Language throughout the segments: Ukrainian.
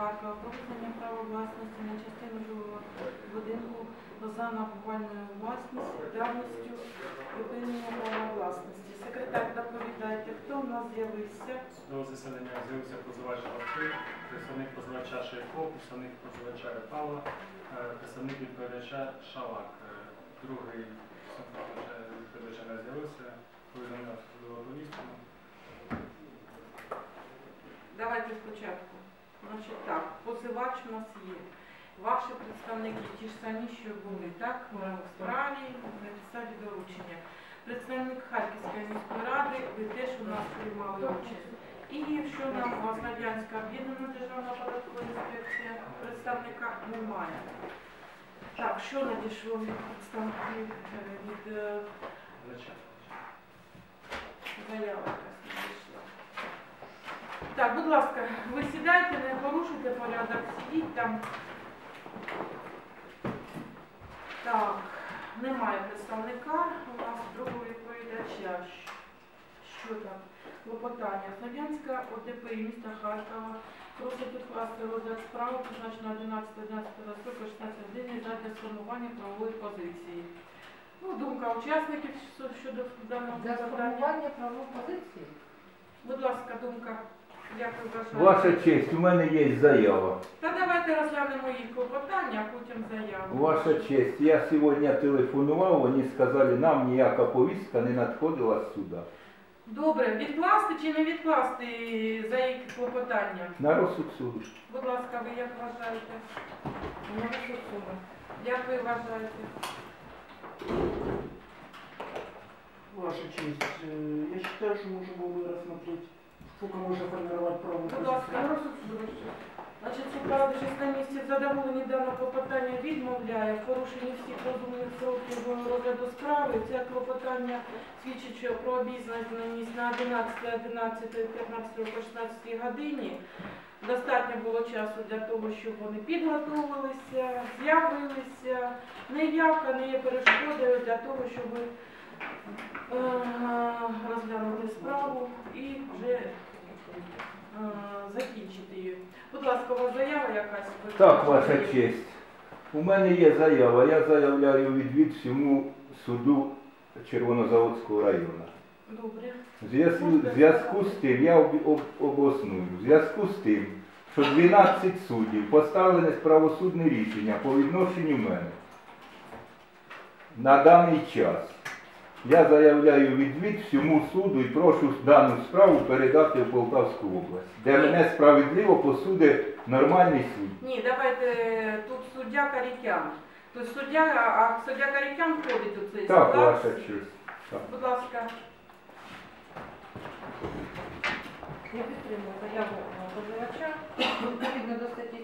Харкова про визнання права власності на частину жилого будинку за набувальною власністю, давністю припинення права власності. Секретар, доповідайте, хто у нас з'явився? Судове засідання з'явився позивач Лавки, представник позивача Шейко, представник позивача Репала, е, представник відповідача Шалак. Е, Другий відповідача не з'явився, повідомляв судову повістку. Давайте спочатку. Значить так, позивач у нас є. Ваші представники ті ж самі, що були, так? В справі на підставі доручення. Представник Харківської міської ради, ви теж у нас приймали участь. І якщо нам у об'єднана державна податкова інспекція, представника немає. Так, що надійшло від представників е, від е, Позивача. Заява якась надійшла. Так, будь ласка, ви сідайте, не порушуйте порядок, сидіть там. Так, немає представника, у нас другого відповідача. Що там? Клопотання. Слов'янська ОТП міста Харкова просить укласти розгляд справи, призначено 11 11 строку 16 години задля сформування правової позиції. Ну, думка учасників щодо- щодо даного Для сформування правової позиції. Будь ласка, думка. Як ви вважаєте? Ваша честь, у мене є заява. Та давайте розглянемо їх клопотання, а потім заяву. Ваша честь, я сьогодні телефонував, вони сказали, нам ніяка повістка не надходила з суда. Добре, відкласти чи не відкласти за їх клопотання? На розсуд суду. Будь ласка, ви як вважаєте? Не розсуджено. Як ви вважаєте? Ваша честь, э, я считаю, что можно было бы рассмотреть, сколько можно формировать правовую Будь ласка, позицию. розсуджуючи. Значить, суправда 6 місяців задоволені даного клопотання відмовляє в порушенні всіх розумних сроків розгляду справи. Це клопотання свідчить що про обізнаність на 11, 11, 15 16 годині. Достатньо було часу для того, щоб вони підготовилися, з'явилися. Неявка не є перешкодою для того, щоб розглянути справу і вже е, закінчити її. Будь ласка, у вас заява якась? Так, ваша честь. У мене є заява. Я заявляю відвід всьому суду Червонозаводського району. Добре. В зв'язку, з тим, я об, об, обосную, в зв'язку з тим, що 12 суддів поставили правосудне рішення по відношенню мене на даний час. Я заявляю відвід всьому суду і прошу дану справу передати в Полтавську область, де мене справедливо посуде нормальний суд. Ні, давайте тут суддя Карікян. Тобто суддя, а суддя Карікян входить у цей Так, склад. ваша честь. Так. Будь ласка. Я підтримую заяву е, позивача. Відповідно до статті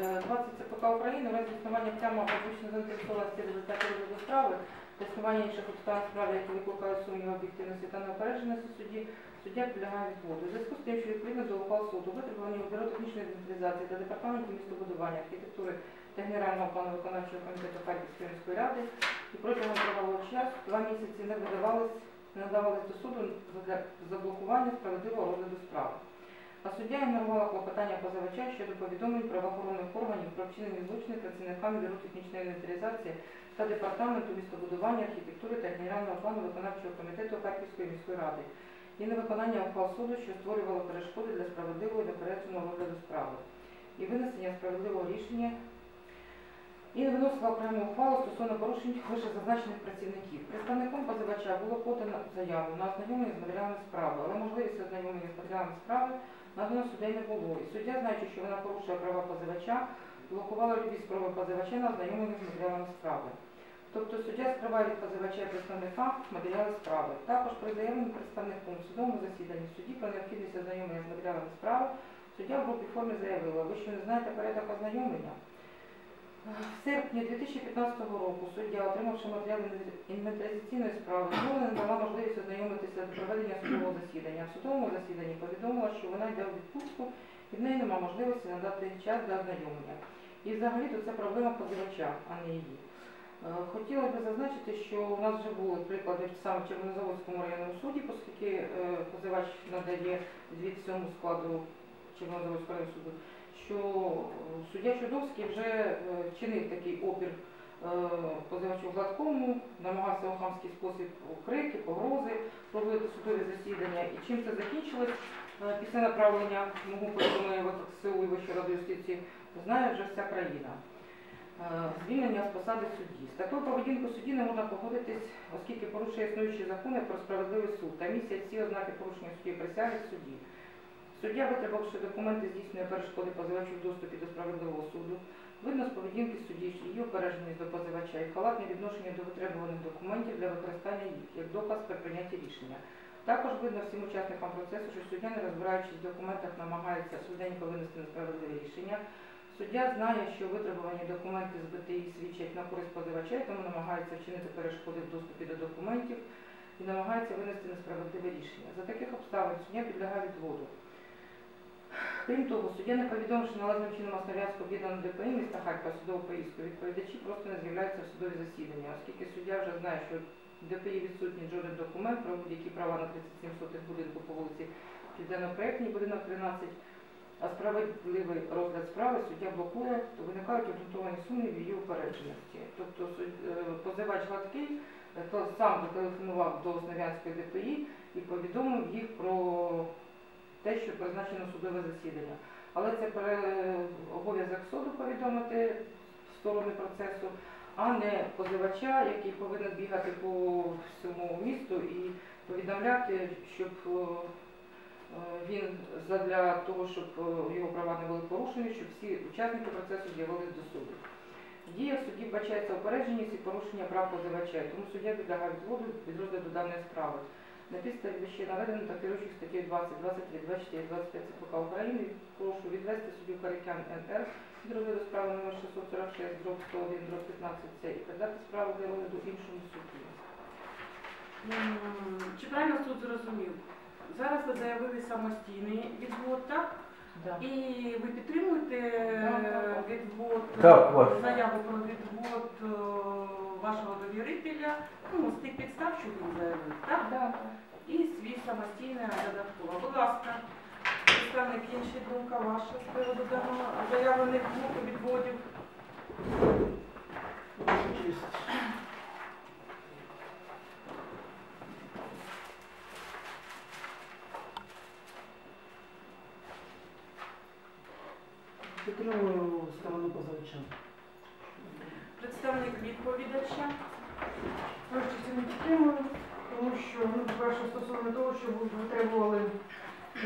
20 ЦПК України, у разі існування прямо публічно заінтересованості результатів розгляду справи, існування інших обставин справи, які викликають сумнів об'єктивності та неопередженості судді, суддя підлягає відводу. У зв'язку з тим, що відповідно до ухвал суду витребувані у Бюро технічної інвентаризації та Департаменту містобудування, архітектури та Генерального плану виконавчого комітету Харківської міської ради і протягом тривалого часу два місяці не видавались не надавались до суду для заблокування справедливого розгляду справи. А суддя ігнорувала клопотання позивача щодо повідомлень правоохоронних органів про вчинені злочини працівниками Бюро технічної інвентаризації та Департаменту містобудування, архітектури та Генерального плану виконавчого комітету Харківської міської ради і невиконання ухвал суду, що створювало перешкоди для справедливого і непередженого розгляду справи, і винесення справедливого рішення і не виносила окрему ухвалу стосовно порушень вище зазначених працівників. Представником позивача було подано заяву на ознайомлення з матеріалами справи, але можливість ознайомлення з матеріалами справи надано суддя не було. І суддя, знаючи, що вона порушує права позивача, блокувала любі спроби позивача на ознайомлення з матеріалами справи. Тобто суддя скриває від позивача представника матеріали справи. Також при заявленні представником в судовому засіданні судді про необхідність ознайомлення з матеріалами справи суддя в групі формі заявила, ви що не знаєте порядок ознайомлення? В серпні 2015 року суддя, отримавши матеріали інвентаризаційної справи, знову не надала можливість ознайомитися до проведення судового засідання. В судовому засіданні повідомила, що вона йде у відпустку і в неї немає можливості надати час для ознайомлення. І взагалі то це проблема позивача, а не її. Е, Хотіла би зазначити, що у нас вже були приклади саме в Червонозаводському районному суді, оскільки е, позивач надає звіт всьому складу Червонозаводського районного суду, що е, суддя Чудовський вже е, чинив такий опір е, позивачу Гладкому, намагався у хамський спосіб крики, погрози проводити судові засідання. І чим це закінчилось після направлення мого повідомлення СУ і Вищої ради юстиції, знає вже вся країна. Звільнення з посади судді. З такою поведінкою судді не можна погодитись, оскільки порушує існуючі закони про справедливий суд та містять всі ознаки порушення судді присяги в суді. Суддя, витребувавши документи, здійснює перешкоди позивачу в доступі до справедливого суду. Видно з поведінки судді, що її обережність до позивача і халатне відношення до витребуваних документів для використання їх як доказ при прийнятті рішення. Також видно всім учасникам процесу, що суддя, не розбираючись в документах, намагається швиденько винести несправедливе рішення. Суддя знає, що витребувані документи з БТІ свідчать на користь позивача, тому намагається вчинити перешкоди в доступі до документів і намагається винести несправедливе рішення. За таких обставин суддя підлягає відводу. Крім того, суддя не повідомивши належним чином Основ'янську об'єднану ДПІ міста Харкова судову поїздку, відповідачі просто не з'являються в судові засідання, оскільки суддя вже знає, що ДПІ відсутній жоден документ про будь-які права на 37 сотих будинку по вулиці Південно-Проектній, будинок 13, а справедливий розгляд справи суддя блокує, то виникають обґрунтовані сумніви в її упередженості. Тобто е, позивач Гладкий е, сам зателефонував до Основ'янської ДПІ і повідомив їх про те, що призначено судове засідання. Але це обов'язок суду повідомити сторони процесу, а не позивача, який повинен бігати по всьому місту і повідомляти, щоб він задля того, щоб його права не були порушені, щоб всі учасники процесу з'явились до суду. В судді вбачається упередженість і порушення прав позивача, тому суддя підлягає відводу від розгляду даної справи. На підставі вище наведено та керуючих статей 20, 23, 24, 25 ЦПК України прошу відвести суддю Карикян НР від розгляду справи номер 646, дроб 101, дроб 15 С і передати справу для розгляду іншому судді. Чи правильно суд зрозумів? Зараз ви заявили самостійний відвод, так? Да. І ви підтримуєте так. відвод, е, заяву про відвод е, вашого довірителя, ну, з тих підстав, що він заявив, так? Да. І свій самостійний додатково. Будь ласка, представник інший думка ваша з приводу заявлених відводів. Ваша честь. Підтримую сторону позивача. Представник відповідача. Це не підтримую, тому що, ну, по-перше, стосовно того, що ви витребували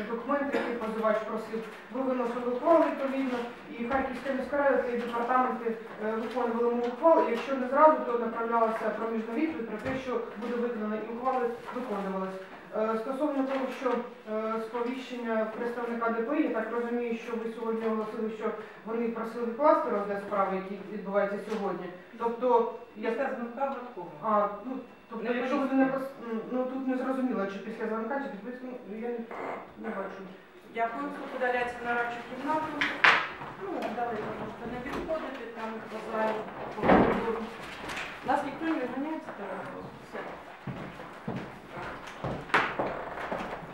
документи, які позивач просив, ви виносили ухвали відповідно, і Харківська міська і департаменти е, виконували мою ухвалу, і якщо не зразу, то направлялася проміжна відповідь про те, що буде виконано, і ухвали виконувались. Е, Стосовно того, що е, сповіщення представника ДПІ, я так розумію, що ви сьогодні оголосили, що вони просили відкласти розгляд справи, який відбувається сьогодні. Тобто, я дзвінка Гладкого. а, ну, тобто, якщо ви не прос- ну тут не зрозуміло, чи після дзвонка, чи підписку, я не, бачу. Дякую, подаляється на радчу кімнату. Ну, далеко можете не відходити, там бажаю по коридору. Нас ніхто не виганяється, так?